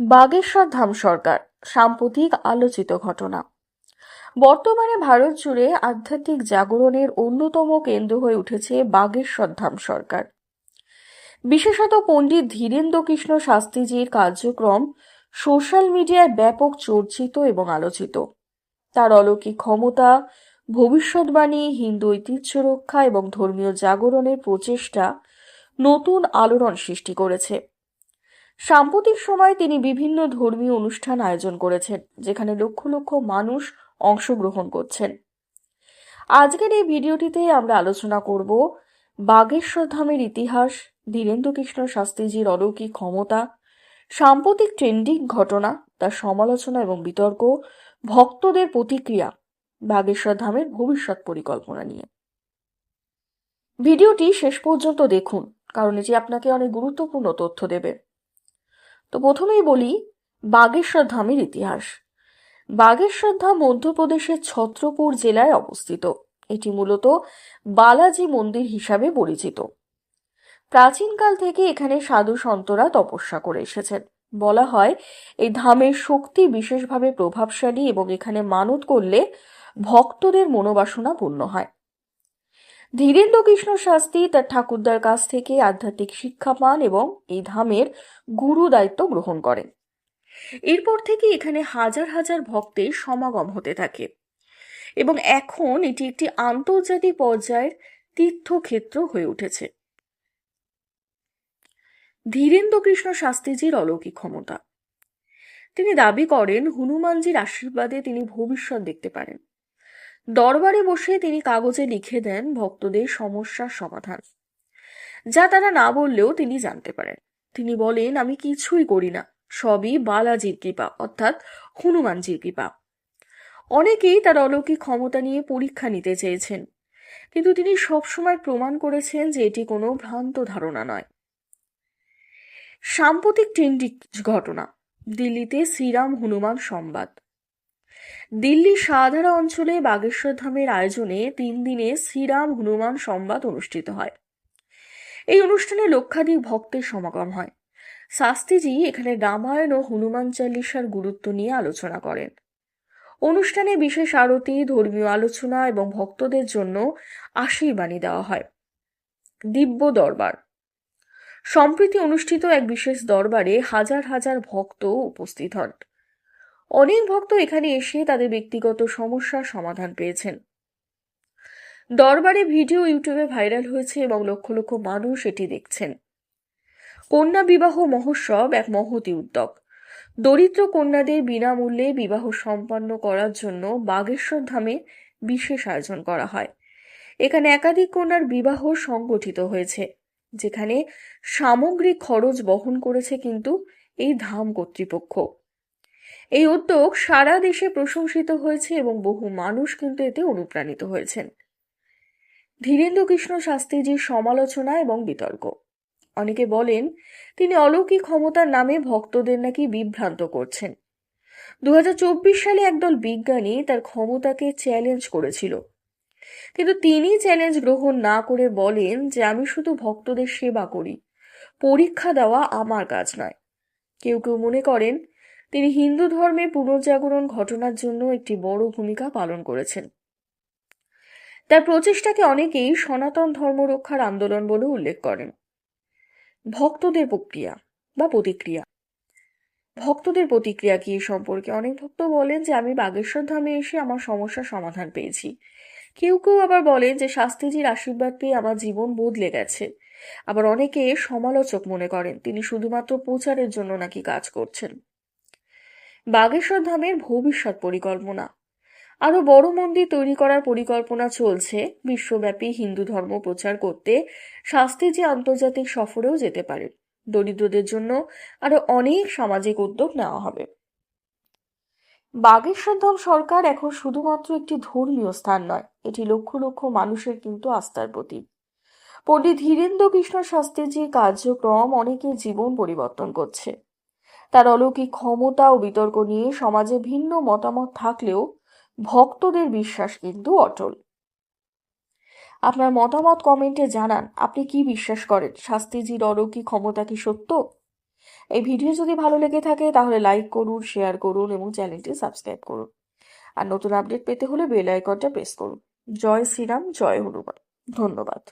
বাগেশ্বর ধাম সরকার, সাম্প্রতিক আলোচিত ঘটনা। বর্তমানে ভারত জুড়ে আধ্যাত্মিক জাগরণের অন্যতম কেন্দ্র হয়ে উঠেছে বাগেশ্বর ধাম সরকার। বিশেষত পণ্ডিত ধীরেন্দ্র কৃষ্ণ শাস্ত্রীজির কার্যক্রম সোশ্যাল মিডিয়ায় ব্যাপক চর্চিত এবং আলোচিত। তার অলৌকিক ক্ষমতা, ভবিষ্যৎবাণী, হিন্দু ঐতিহ্য রক্ষা এবং ধর্মীয় জাগরণের প্রচেষ্টা নতুন আলোড়ন সৃষ্টি করেছে। সাম্প্রতিক সময়ে তিনি বিভিন্ন ধর্মীয় অনুষ্ঠান আয়োজন করেছেন, যেখানে লক্ষ লক্ষ মানুষ অংশগ্রহণ করছেন। আজকের এই ভিডিওটিতে আমরা আলোচনা করব বাগেশ্বর ধামের ইতিহাস, ধীরেন্দ্রকৃষ্ণ শাস্ত্রীজির অলৌকিক ক্ষমতা, সাম্প্রতিক ট্রেন্ডিং ঘটনা, তার সমালোচনা এবং বিতর্ক, ভক্তদের প্রতিক্রিয়া, বাগেশ্বর ধামের ভবিষ্যৎ পরিকল্পনা নিয়ে। ভিডিওটি শেষ পর্যন্ত দেখুন, কারণ এটি আপনাকে অনেক গুরুত্বপূর্ণ তথ্য দেবে। তো প্রথমেই বলি, বাগেশ্বর ধামের ইতিহাস। বাগেশ্বর ধাম মধ্যপ্রদেশের ছত্রপুর জেলায় অবস্থিত। এটি মূলত বালাজি মন্দির হিসাবে পরিচিত। প্রাচীনকাল থেকে এখানে সাধু সন্তরা তপস্যা করে এসেছেন। বলা হয়, এই ধামের শক্তি বিশেষভাবে প্রভাবশালী এবং এখানে মানত করলে ভক্তদের মনোবাসনা পূর্ণ হয়। ধীরেন্দ্র কৃষ্ণ শাস্ত্রী তার ঠাকুরদার কাছ থেকে আধ্যাত্মিক শিক্ষা পান এবং এই ধামের গুরু দায়িত্ব গ্রহণ করেন। এরপর থেকে এখানে হাজার হাজার ভক্তের সমাগম হতে থাকে এবং এখন এটি একটি আন্তর্জাতিক পর্যায়ের তীর্থক্ষেত্র হয়ে উঠেছে। ধীরেন্দ্র কৃষ্ণ শাস্ত্রীজির অলৌকিক ক্ষমতা। তিনি দাবি করেন, হনুমানজির আশীর্বাদে তিনি ভবিষ্যৎ দেখতে পারেন। দরবারে বসে তিনি কাগজে লিখে দেন ভক্তদের সমস্যার সমাধান, যা তারা না বললেও তিনি জানতে পারেন। তিনি বলেন, আমি কিছুই করি না। সবই বালাজির কৃপা, অর্থাৎ হনুমানজির কৃপা। অনেকেই তার অলৌকিক ক্ষমতা নিয়ে পরীক্ষা নিতে চেয়েছেন, কিন্তু তিনি সবসময় প্রমাণ করেছেন যে এটি কোনো ভ্রান্ত ধারণা নয়। সাম্প্রতিক ট্রেন্ডিং ঘটনা, দিল্লিতে শ্রীরাম হনুমান সংবাদ। দিল্লির সাধারা অঞ্চলে বাগেশ্বর ধামের আয়োজনে তিন দিনে শ্রীরাম হনুমান সংবাদ অনুষ্ঠিত হয়। এই অনুষ্ঠানে লক্ষাধিক ভক্তের সমাগম হয়। শাস্তিজি এখানে রামায়ণ ও হনুমান চালিসার গুরুত্ব নিয়ে আলোচনা করেন। অনুষ্ঠানে বিশেষ আরতি, ধর্মীয় আলোচনা এবং ভক্তদের জন্য আশীর্বাণী দেওয়া হয়। দিব্য দরবার। সম্প্রতি অনুষ্ঠিত এক বিশেষ দরবারে হাজার হাজার ভক্ত উপস্থিত হন। অনেক ভক্ত এখানে এসে তাদের ব্যক্তিগত সমস্যার সমাধান পেয়েছেন। দরবারে ভিডিও ইউটিউবে ভাইরাল হয়েছে এবং লক্ষ লক্ষ মানুষ এটি দেখছেন। কন্যা বিবাহ মহোৎসব এক মহতি উদ্যোগ। দরিদ্র কন্যাদের বিনামূল্যে বিবাহ সম্পন্ন করার জন্য বাগেশ্বর ধামে বিশেষ আয়োজন করা হয়। এখানে একাধিক কন্যার বিবাহ সংগঠিত হয়েছে, যেখানে সামগ্রিক খরচ বহন করেছে কিন্তু এই ধাম কর্তৃপক্ষ। এই উদ্যোগ সারা দেশে প্রশংসিত হয়েছে এবং বহু মানুষ কিন্তু এতে অনুপ্রাণিত হয়েছেন। ধীরেন্দ্র কৃষ্ণ শাস্ত্রীজির সমালোচনা এবং বিতর্ক। অনেকে বলেন, তিনি অলৌকিক ক্ষমতার নামে ভক্তদের নাকি বিভ্রান্ত করছেন। দু হাজার চব্বিশ সালে একদল বিজ্ঞানী তার ক্ষমতাকে চ্যালেঞ্জ করেছিল। কিন্তু তিনি চ্যালেঞ্জ গ্রহণ না করে বলেন যে, আমি শুধু ভক্তদের সেবা করি। পরীক্ষা দেওয়া আমার কাজ নয়। কেউ কেউ মনে করেন তিনি হিন্দু ধর্মে পুনর্জাগরণ ঘটনার জন্য একটি বড় ভূমিকা পালন করেছেন। তার প্রচেষ্টাকে অনেকেই সনাতন ধর্ম রক্ষার আন্দোলন বলে উল্লেখ করেন। ভক্তদের প্রক্রিয়া বা প্রতিক্রিয়া। ভক্তদের প্রতিক্রিয়া কি সম্পর্কে অনেক ভক্ত বলেন যে, আমি বাগেশ্বর ধামে এসে আমার সমস্যার সমাধান পেয়েছি। কেউ কেউ আবার বলেন যে, শাস্ত্রীজির আশীর্বাদ পেয়ে আমার জীবন বদলে গেছে। আবার অনেকে সমালোচক মনে করেন, তিনি শুধুমাত্র প্রচারের জন্য নাকি কাজ করছেন। বাগেশ্বর ধামের ভবিষ্যৎ পরিকল্পনা। আরও বড় মন্দির তৈরি করার পরিকল্পনা চলছে। বিশ্বব্যাপী হিন্দু ধর্ম প্রচার করতে শাস্ত্রীজি আন্তর্জাতিক সফরেও যেতে পারেন দরিদ্রদের জন্য আরও অনেক সামাজিক উদ্যোগ নেওয়া হবে। বাগেশ্বর ধাম সরকার এখন শুধুমাত্র একটি ধর্মীয় স্থান নয়, এটি লক্ষ লক্ষ মানুষের কিন্তু আস্থার প্রতীক। পণ্ডিত ধীরেন্দ্র কৃষ্ণ শাস্ত্রীজির কার্যক্রম অনেকের জীবন পরিবর্তন করছে। তার অলৌকিক ক্ষমতা ও বিতর্ক নিয়ে সমাজে ভিন্ন মতামত থাকলেও ভক্তদের বিশ্বাস কিন্তু অটল। আপনার মতামত কমেন্টে জানান, আপনি কি বিশ্বাস করেন? শাস্ত্রীজির অলৌকিক ক্ষমতা কি সত্য? এই ভিডিও যদি ভালো লেগে থাকে, তাহলে লাইক করুন, শেয়ার করুন এবং চ্যানেলটি সাবস্ক্রাইব করুন। আর নতুন আপডেট পেতে হলে বেল আইকনটা প্রেস করুন। জয় শ্রীরাম, জয় হনুমান। ধন্যবাদ।